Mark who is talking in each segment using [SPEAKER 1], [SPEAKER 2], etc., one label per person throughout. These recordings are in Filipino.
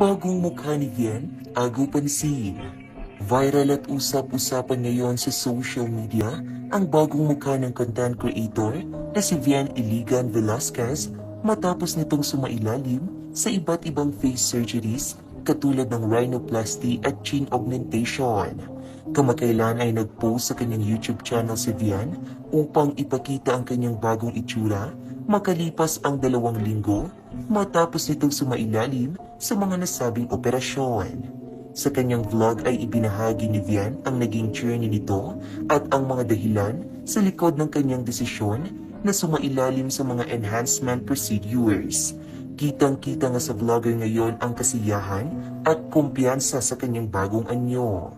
[SPEAKER 1] Bagong mukha ni Vian, agaw pansin. Viral at usap-usapan ngayon sa social media ang bagong mukha ng content creator na si Vian Iligan Velasquez matapos nitong sumailalim sa iba't ibang face surgeries katulad ng rhinoplasty at chin augmentation. Kamakailan ay nag-post sa kanyang YouTube channel si Vian upang ipakita ang kanyang bagong itsura makalipas ang dalawang linggo matapos nitong sumailalim sa mga nasabing operasyon. Sa kanyang vlog ay ibinahagi ni Vian ang naging journey nito at ang mga dahilan sa likod ng kanyang desisyon na sumailalim sa mga enhancement procedures. Kitang-kita nga sa vlogger ngayon ang kasiyahan at kumpiyansa sa kanyang bagong anyo.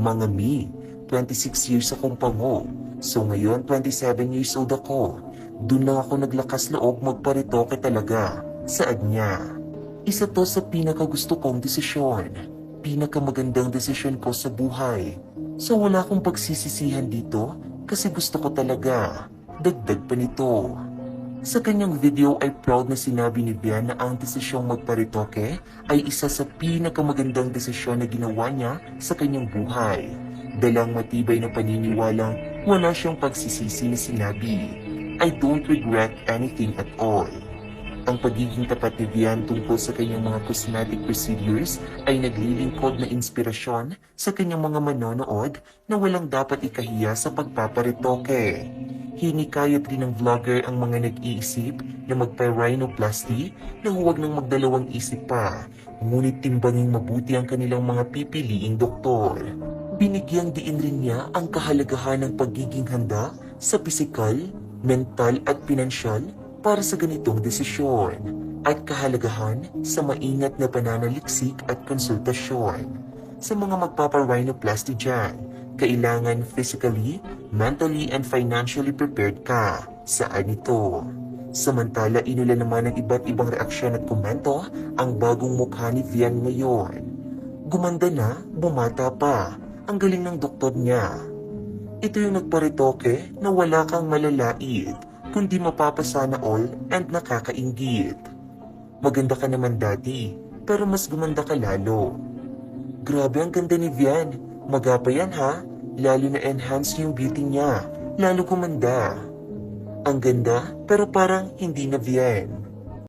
[SPEAKER 1] Mga mi, 26 years akong pango. So ngayon 27 years old ako. Doon lang ako naglakas loob magparitoke talaga. Saad niya. Isa to sa pinakagusto kong desisyon. Pinakamagandang desisyon ko sa buhay. So wala akong pagsisisihan dito kasi gusto ko talaga. Dagdag pa nito. Sa kanyang video ay proud na sinabi ni Bian na ang desisyong magparitoke ay isa sa pinakamagandang desisyon na ginawa niya sa kanyang buhay. Dalang matibay na paniniwalang wala siyang pagsisisi na sinabi, I don't regret anything at all. Ang pagiging tapat ni Vian tungkol sa kanyang mga cosmetic procedures ay naglilingkod na inspirasyon sa kanyang mga manonood na walang dapat ikahiya sa pagpaparitoke. Hinikayat rin ng vlogger ang mga nag-iisip na magpa-rhinoplasty na huwag nang magdalawang isip pa, ngunit timbanging mabuti ang kanilang mga pipiliing doktor. Binigyang diin rin niya ang kahalagahan ng pagiging handa sa pisikal, mental at pinansyal para sa ganitong desisyon at kahalagahan sa maingat na pananaliksik at konsultasyon. Sa mga magpapa-rhinoplasty dyan, kailangan physically, mentally, and financially prepared ka. Saan ito? Samantala, inula naman ng iba't ibang reaksyon at komento ang bagong mukha ni Vian ngayon. Gumanda na, bumata pa. Ang galing ng doktor niya. Ito yung nagparitoke na wala kang malalait, kundi mapapasana all and nakakaingit. Maganda ka naman dati, pero mas gumanda ka lalo. Grabe ang ganda ni Vian. Magapa yan ha. Lalo na enhance yung beauty niya. Lalo gumanda. Ang ganda, pero parang hindi na Vian.